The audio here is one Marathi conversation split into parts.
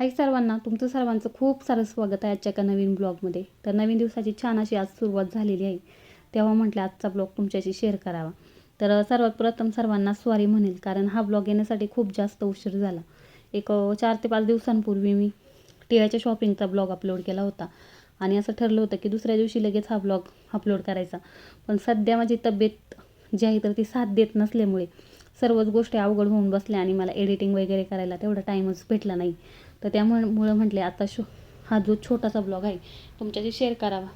हाय सर्वांना तुमचं सर्वांचं खूप सारं स्वागत आहे आजच्या एका नवीन ब्लॉगमध्ये. तर नवीन दिवसाची छान अशी आज सुरुवात झालेली आहे. तेव्हा म्हटलं आजचा ब्लॉग तुमच्याशी शेअर करावा. तर सर्वात प्रथम सर्वांना स्वारी म्हणेल कारण हा ब्लॉग येण्यासाठी खूप जास्त उशीर झाला. एक चार ते पाच दिवसांपूर्वी मी टिळाच्या शॉपिंगचा ब्लॉग अपलोड केला होता. आणि असं ठरलं होतं की दुसऱ्या दिवशी लगेच हा ब्लॉग अपलोड करायचा. पण सध्या माझी तब्येत जी आहे तर ती साथ देत नसल्यामुळे सर्वच गोष्टी अवघड होऊन बसल्या आणि मला एडिटिंग वगैरे करायला तेवढा टाईमच भेटला नाही. तर त्यामुळे मुळं म्हटले आता शो हा जो छोटासा ब्लॉग आहे तुमच्याशी शेअर करावा.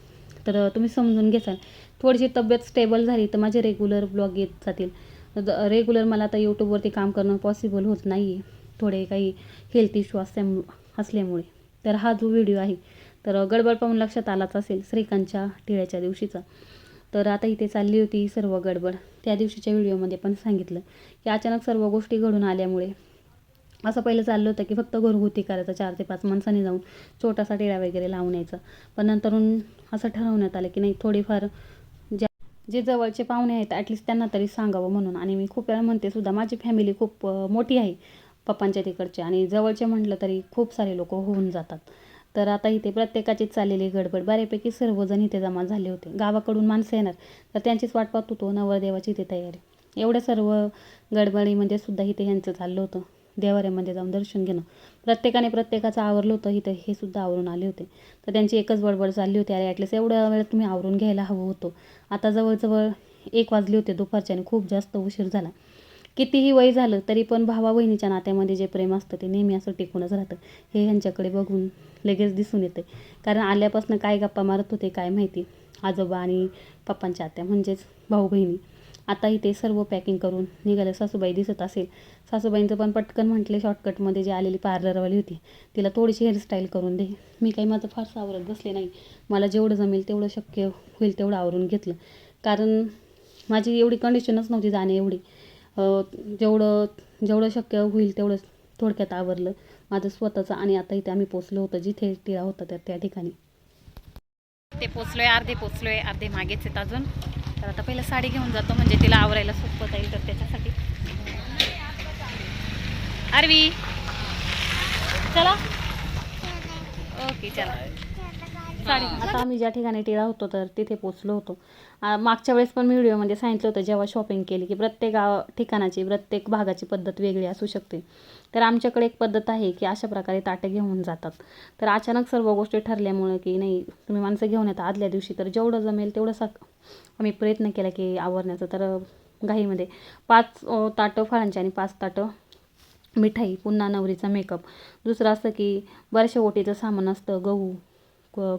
तर तुम्ही समजून घेसाल. थोडीशी तब्येत स्टेबल झाली तर माझे रेग्युलर ब्लॉग येत जातील. रेग्युलर मला आता यूट्यूबवरती काम करणं पॉसिबल होत नाही आहे थोडे काही हेल्थ इश्यू असल्यामु असल्यामुळे. तर हा जो व्हिडिओ आहे तर गडबड पाहून लक्षात आलाच असेल श्रीकांतच्या टिळ्याच्या दिवशीचा. तर आता इथे चालली होती सर्व गडबड. त्या दिवशीच्या व्हिडिओमध्ये पण सांगितलं की अचानक सर्व गोष्टी घडून आल्यामुळे असं पहिलं चाललं होतं की फक्त घरगुती करायचं चार ते पाच माणसांनी जाऊन छोटासा टिळा वगैरे लावून यायचा. पण नंतरून असं ठरवण्यात आलं की नाही थोडीफार ज्या जे जवळचे पाहुणे आहेत ॲटलिस्ट त्यांना तरी सांगावं म्हणून. आणि मी खूप वेळा म्हणते सुद्धा माझी फॅमिली खूप मोठी आहे पप्पांच्या तिकडचे. आणि जवळचे म्हटलं तरी खूप सारे लोक होऊन जातात. तर आता इथे प्रत्येकाचीच चाललेली गडबड. बऱ्यापैकी सर्वजण इथे जमा झाले होते. गावाकडून माणसं येणार. तर त्यांचीच वाट पाहत होतो नवरदेवाची इथे तयारी. एवढ्या सर्व गडबडीमध्ये म्हणजे सुद्धा इथे यांचं चाललं होतं. देवाऱ्यामध्ये जाऊन दर्शन घेणं. प्रत्येकाने प्रत्येकाचं आवरलं होतं इथं हे सुद्धा आवरून आले होते. तर त्यांची एकच बडबड चालली होती अरे ॲटलीस्ट एवढ्या वेळात तुम्ही आवरून घ्यायला हवं होतं. आता जवळजवळ एक वाजले होते दुपारच्या आणि खूप जास्त उशीर झाला. कितीही वय झालं तरी पण भावा बहिणीच्या नात्यामध्ये जे प्रेम असतं ते नेहमी असं टिकूनच राहतं. हे ह्यांच्याकडे बघून लगेच दिसून येते. कारण आल्यापासून काय गप्पा मारत होते काय माहिती? आजोबा आणि पप्पांच्या आत्या म्हणजेच भाऊ बहिणी आता इथे सर्व पॅकिंग करून निघालं. सासूबाई दिसत असेल. सासूबाईंचं पण पटकन म्हटले शॉर्टकटमध्ये जी आलेली पार्लरवाली होती तिला थोडीशी हेअरस्टाईल करून दे. मी काही माझं फारसं आवरत बसले नाही. मला जेवढं जमेल तेवढं शक्य होईल तेवढं आवरून घेतलं. कारण माझी एवढी कंडिशनच नव्हती जाणे एवढी. जेवढं जेवढं शक्य होईल तेवढं थोडक्यात आवरलं. माझं स्वतःचं आणि आता इथे आम्ही पोचलो होतो जिथे टिळा होता त्या त्या ठिकाणी. ते पोचलोय अर्धे पोचलोय अर्धे मागेच आहेत अजून. तर आता पहिलं साडी घेऊन जातो म्हणजे तिला आवरायला सोपं जाईल तर त्याच्यासाठी. आरवी! चला. ओके चला. आता आम्ही ज्या ठिकाणी टिळा होतो तर तिथे पोचलो होतो. मागच्या वेळेस पण मी व्हिडिओमध्ये सांगितलं होतं जेव्हा शॉपिंग केली की प्रत्येक गाव ठिकाणाची प्रत्येक भागाची पद्धत वेगळी असू शकते. तर आमच्याकडे एक पद्धत आहे की अशा प्रकारे ताटे घेऊन जातात. तर अचानक सर्व गोष्टी ठरल्यामुळे की नाही तुम्ही माणसं घेऊन येता आदल्या दिवशी तर जेवढं जमेल तेवढं सा आम्ही प्रयत्न केला की आवरण्याचा. तर घाईमध्ये पाच ताटं फळांची आणि पाच ताटं मिठाई पुन्हा नवरीचा मेकअप दुसरं असतं की बऱ्याचशा ओटीचं सामान असतं गहू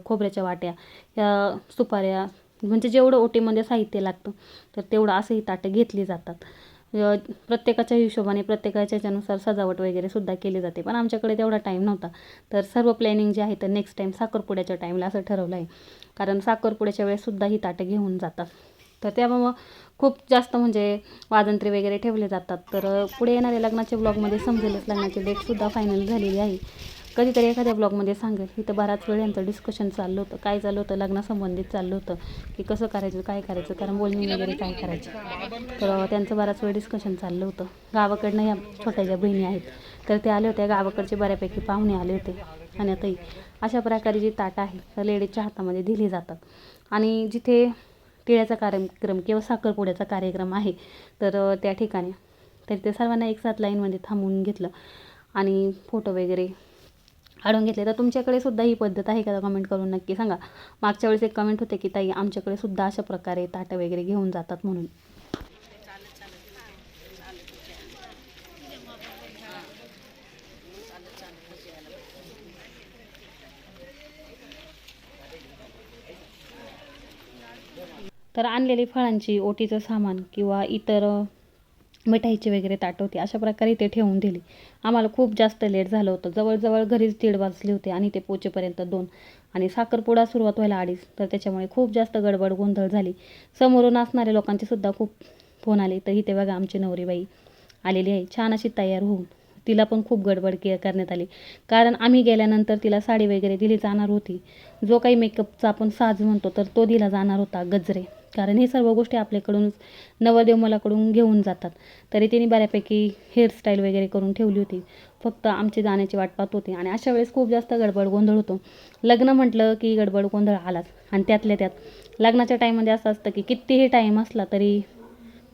खोबऱ्याच्या वाट्या या सुपाऱ्या म्हणजे जेवढं ओटीमध्ये साहित्य लागतं तर तेवढं असंही ताटं घेतली जातात. प्रत्येकाच्या हिशोबाने प्रत्येकाच्या याच्यानुसार सजावट वगैरे सुद्धा केली जाते. पण आमच्याकडे तेवढा टाईम नव्हता. तर सर्व प्लॅनिंग जे आहे तर नेक्स्ट टाईम साखरपुड्याच्या टाईमला असं ठरवलं आहे. कारण साखरपुड्याच्या वेळेससुद्धा ही ताटं घेऊन जातात. तर त्यामुळं खूप जास्त म्हणजे वाजंत्री वगैरे ठेवले जातात. तर पुढे येणाऱ्या लग्नाच्या ब्लॉगमध्ये समजेलच लग्नाची डेटसुद्धा फायनल झालेली आहे. कधीतरी एखाद्या ब्लॉगमध्ये सांगेल इथं बराच वेळ यांचं डिस्कशन चाललं होतं. काय चाललं होतं? लग्नासंबंधित चाललं होतं. की कसं करायचं? काय करायचं? कारण बोलणी वगैरे काय करायचं? तर त्यांचं बराच वेळ डिस्कशन चाललं होतं. गावाकडनं ह्या छोट्या ज्या बहिणी आहेत. तर ते आले होते. गावाकडचे बऱ्यापैकी पाहुणे आले होते. आणि आताही अशा प्रकारे जी ताटं आहे तर लेडीजच्या हातामध्ये दिली जातात. आणि जिथे टिळ्याचा कार्यक्रम किंवा साखरपुड्याचा कार्यक्रम आहे तर त्या ठिकाणी. तर ते सर्वांना एक साथ लाईनमध्ये थांबवून घेतलं. आणि फोटो वगैरे काढून घेतले. तर तुमच्याकडे सुद्धा ही पद्धत आहे का? कमेंट करून नक्की सांगा. मागच्या वेळेस एक कमेंट होते की ताई आमच्याकडे सुद्धा अशा प्रकारे ताटं वगैरे घेऊन जातात म्हणून. तर आणलेली फळांची ओटीचं सामान किंवा इतर मिठाईची वगैरे ताट होती अशा प्रकारे ते ठेवून दिली. आम्हाला खूप जास्त लेट झालं होतं. जवळजवळ घरीच दीड वाजले होते आणि ते पोचेपर्यंत दोन. आणि साखरपुडा सुरुवात व्हायला अडीच. तर त्याच्यामुळे खूप जास्त गडबड गोंधळ झाली. समोरून असणाऱ्या लोकांचे सुद्धा खूप फोन आले. तर इथे बघा आमची नवरीबाई आलेली आहे. छान अशी तयार होऊन. तिला पण खूप गडबड के करण्यात आली. कारण आम्ही गेल्यानंतर तिला साडी वगैरे दिली जाणार होती. जो काही मेकअपचा आपण साज म्हणतो तर तो दिला जाणार होता गजरे. कारण हे सर्व गोष्टी आपल्याकडून नवरदेव मलाकडून घेऊन जातात. तरी त्यांनी बऱ्यापैकी हेअरस्टाईल वगैरे करून ठेवली होती. फक्त आमची जाण्याची वाट पाहत होती. आणि अशा वेळेस खूप जास्त गडबड गोंधळ होतो. लग्न म्हटलं की गडबड गोंधळ आलाच. आणि त्यातल्या त्यात लग्नाच्या टाईममध्ये असं असतं की कितीही टाईम असला तरी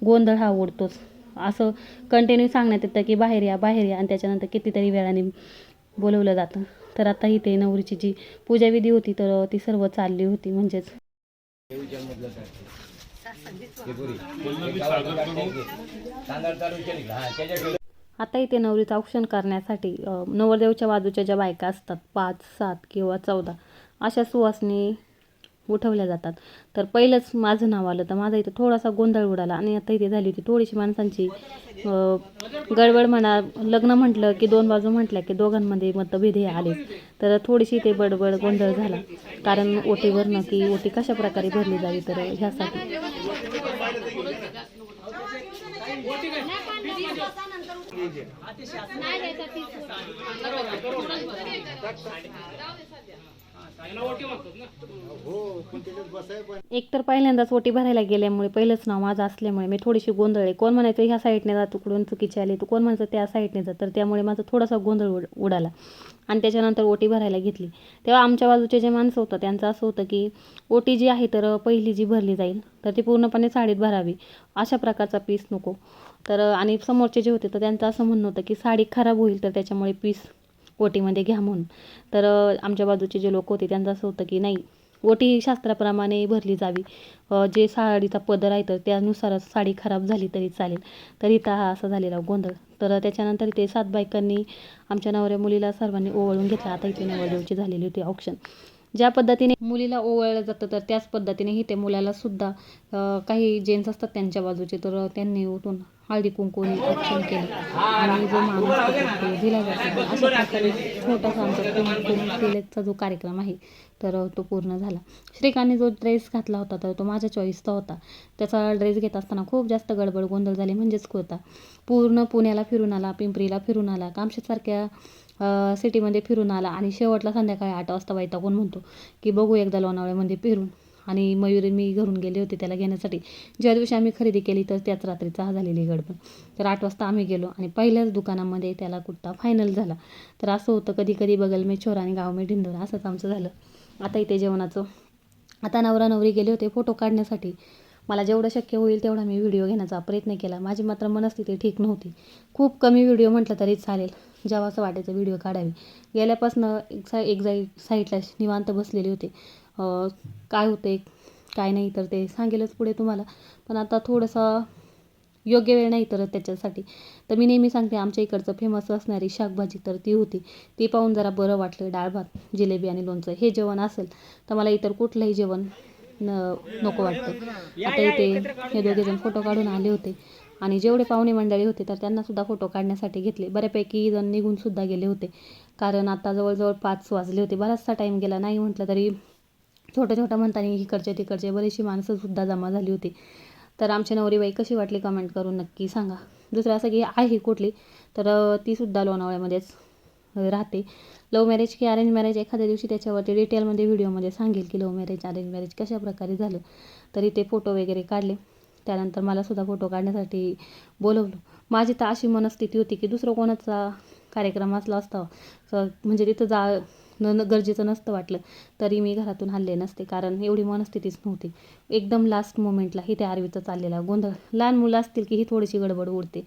गोंधळ हा उडतोच. असं कंटिन्यू सांगण्यात येतं की बाहेर या बाहेर या. आणि त्याच्यानंतर कितीतरी वेळाने बोलवलं जातं. तर आता इथे नवरीची जी पूजाविधी होती तर ती सर्व चालली होती म्हणजेच आता इथे नवरीचं औक्षण करण्यासाठी नवरदेवच्या बाजूच्या ज्या बायका असतात पाच सात किंवा चौदा अशा सुवासनी उठवल्या जातात. तर पहिलंच माझं नाव आलं तर माझा इथे थोडासा गोंधळ उडाला आणि आता इथे झाली होती थोडीशी माणसांची गडबड म्हणा लग्न म्हटलं की दोन बाजू म्हटल्या की दोघांमध्ये मतभेद हे आले तर थोडीशी इथे बडबड गोंधळ झाला. कारण ओटी भरणं की ओटी कशा प्रकारे भरली जावी तर ह्यासाठी. एक तर पहिल्यांदाच ओटी भरायला गेल्यामुळे पहिलंच नाव माझं असल्यामुळे मी थोडीशी गोंधळले कोण म्हणायचं ह्या साईडने जा तिकडून चुकीची आली. तू कोण म्हणायचं त्या साईडने जा. तर त्यामुळे माझा थोडासा गोंधळ उड उडाला. आणि त्याच्यानंतर ओटी भरायला घेतली. तेव्हा आमच्या बाजूचे जे माणसं होतं त्यांचं असं होतं की ओटी जी आहे तर पहिली जी भरली जाईल तर ती पूर्णपणे साडीत भरावी. अशा प्रकारचा पीस नको. तर आणि समोरचे जे होते तर त्यांचं असं म्हणणं होतं की साडी खराब होईल तर त्याच्यामुळे पीस ओटीमध्ये घ्या म्हणून. तर आमच्या बाजूचे जे लोक होते त्यांचं असं होतं की नाही ओटी शास्त्राप्रमाणे भरली जावी. जे साडीचा पदर आहे तर त्यानुसारच साडी खराब झाली तरी चालेल. तर इथं हा असा झालेला गोंधळ. तर त्याच्यानंतर इथे सात बायकांनी आमच्या नवऱ्या मुलीला सर्वांनी ओवाळून घेतला. आता इथे नवरदेवची झालेली होती ऑप्शन ज्या पद्धतीने मुलीला ओवाळलं जातं तर त्याच पद्धतीने इथे मुलाला सुद्धा काही जेंट्स असतात त्यांच्या बाजूचे तर त्यांनी उठून हळदी कुंकू अक्षण केलं. आणि जो माणूस दिला जातो अशा प्रकारे छोटासा आमचा कुंकुम जो कार्यक्रम आहे तर तो पूर्ण झाला. श्रीकांतने जो ड्रेस घातला होता तर तो माझ्या चॉईसचा होता. त्याचा ड्रेस घेत असताना खूप जास्त गडबड गोंधळ झाली म्हणजेच होता पूर्ण पुण्याला फिरून आला पिंपरीला फिरून आला कामशेतसारख्या सिटीमध्ये फिरून आला आणि शेवटला संध्याकाळी आठ वाजता वैतागून म्हणतो की बघू एकदा लोणावळ्यामध्ये फिरून. आणि मयुरी मी घरून गेले होते त्याला घेण्यासाठी. ज्या दिवशी आम्ही खरेदी केली तर त्याच रात्री चहा झालेली गडबड. तर आठ वाजता आम्ही गेलो आणि पहिल्याच दुकानामध्ये त्याला कुर्ता फायनल झाला. तर असं होतं कधी कधी बगल मी छोरा आणि गाव में ढिंडोरा असंच आमचं झालं. आता इथे जेवणाचं. आता नवरा नवरी गेले होते फोटो काढण्यासाठी. मला जेवढं शक्य होईल तेवढा मी व्हिडिओ घेण्याचा प्रयत्न केला. माझी मात्र मनस्थिती ठीक नव्हती. खूप कमी व्हिडिओ म्हटलं तरी चालेल. जेव्हा असं वाटायचं व्हिडिओ काढावी. गेल्यापासनं एक सा एक जाई साईडला निवांत बसलेले होते. काय होते काय नाही तर ते सांगेलच पुढे तुम्हाला. पण आता थोडंसं योग्य वेळ नाही तर त्याच्यासाठी. तर मी नेहमी सांगते आमच्या इकडचं फेमस असणारी शाकभाजी तर ती होती. ती पाहून जरा बरं वाटलं डाळ भात जिलेबी आणि लोणचं. हे जेवण असेल तर मला इतर कुठलंही जेवण न नको वाटतं आता इथे हे दोघे जण फोटो काढून आले होते. आणि जेवढे पाहुणे मंडळी होते तर त्यांनासुद्धा फोटो काढण्यासाठी घेतले. बऱ्यापैकी जण निघूनसुद्धा गेले होते. कारण आता जवळजवळ पाच वाजले होते. बराचसा टाईम गेला नाही म्हटलं तरी छोटं छोटं म्हणताना इकडचे तिकडचे बरीचशी माणसंसुद्धा जमा झाली होती. तर आमची नवरीबाई कशी वाटली कमेंट करून नक्की सांगा. दुसरं असं की आहे कुठली तर तीसुद्धा लोणावळ्यामध्येच. राहते. लव्ह मॅरेज की अरेंज मॅरेज एखाद्या दिवशी त्याच्यावरती डिटेलमध्ये व्हिडिओमध्ये सांगेल की लव्ह मॅरेज अरेंज मॅरेज कशा प्रकारे झालं. तरी ते फोटो वगैरे काढले. त्यानंतर मला सुद्धा फोटो काढण्यासाठी बोलवलं. माझी तर अशी मनस्थिती होती की दुसरं कोणाचा कार्यक्रम असला असता म्हणजे तिथं जा न न- गरजेचं नसतं वाटलं. तरी मी घरातून हल्ले नसते कारण एवढी मनस्थितीच नव्हती. एकदम लास्ट मोमेंटला ही त्या आरवीचा चाललेला गोंधळ. लहान मुलं असतील की ही थोडीशी गडबड उडते.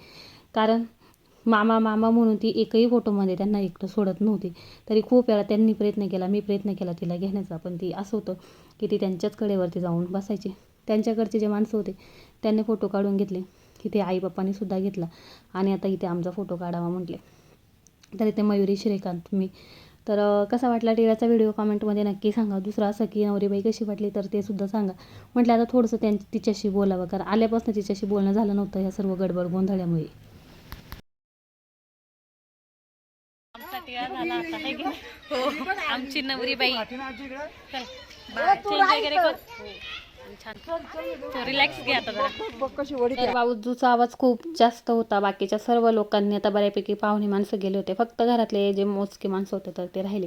कारण मामा मामा म्हणून ती एकही फोटोमध्ये त्यांना एकटं सोडत नव्हती. तरी खूप वेळा त्यांनी प्रयत्न केला मी प्रयत्न केला तिला घेण्याचा. पण ती असं होतं की ती त्यांच्याच कडेवरती जाऊन बसायची. त्यांच्याकडचे जे माणसं होते त्यांनी फोटो काढून घेतले. इथे आई बाप्पांनी सुद्धा घेतला. आणि आता इथे आमचा फोटो काढावा म्हटले. तर इथे मयुरी श्रीकांत मी. तर कसा वाटला टिळाचा व्हिडिओ कमेंटमध्ये नक्की सांगा. दुसरा असं की नवरीबाई कशी वाटली? तर ते सुद्धा सांगा. म्हटलं आता थोडंसं त्यां तिच्याशी बोलावं. कारण आल्यापासून तिच्याशी बोलणं झालं नव्हतं ह्या सर्व गडबड गोंधळ्यामुळे आमची नवरी बाई. वगैरे रिलॅक्स घ्या आता बाऊजूचा आवाज खूप जास्त होता. बाकीच्या सर्व लोकांनी आता बऱ्यापैकी पाहुणे माणसं गेले होते. फक्त घरातले जे मोजके माणसं होते तर ते राहिले.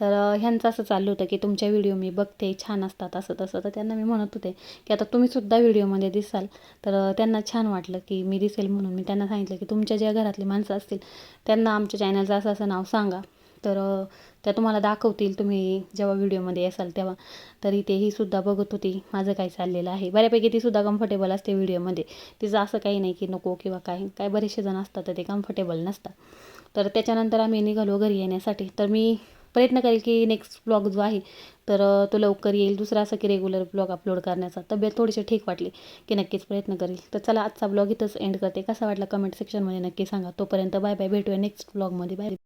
तर ह्यांचं असं चाललं होतं की तुमच्या व्हिडिओ मी बघते छान असतात असं तसं. तर त्यांना मी म्हणत होते की आता तुम्ही सुद्धा व्हिडिओमध्ये दिसाल. तर त्यांना छान वाटलं की मी दिसेल म्हणून. मी त्यांना सांगितलं की तुमच्या ज्या घरातली माणसं असतील त्यांना आमच्या चॅनलचं असं असं नाव सांगा. तर त्या तुम्हाला दाखवतील तुम्ही जेव्हा व्हिडिओमध्ये असाल तेव्हा. तर इथे ही सुद्धा बघत होती. माझं काय चाललेलं आहे. बऱ्यापैकी ती सुद्धा कम्फर्टेबल असते व्हिडिओमध्ये. तिचं असं काही नाही की नको किंवा काय. काय बरेचसे जण असतात तर ते कम्फर्टेबल नसतात. तर त्याच्यानंतर आम्ही निघालो घरी येण्यासाठी. तर मी प्रयत्न करेल की नेक्स्ट ब्लॉग जो आहे तर तो लवकर येईल. दुसरा असं की रेग्युलर ब्लॉग अपलोड करण्याचा. तब्येत थोडीशी ठीक वाटली की नक्कीच प्रयत्न करेल. तर चला आजचा ब्लॉग इथंच एंड करते. कसा वाटला कमेंट सेक्शनमध्ये नक्की सांगा. तोपर्यंत बाय बाय भेटूया नेक्स्ट ब्लॉगमध्ये बाय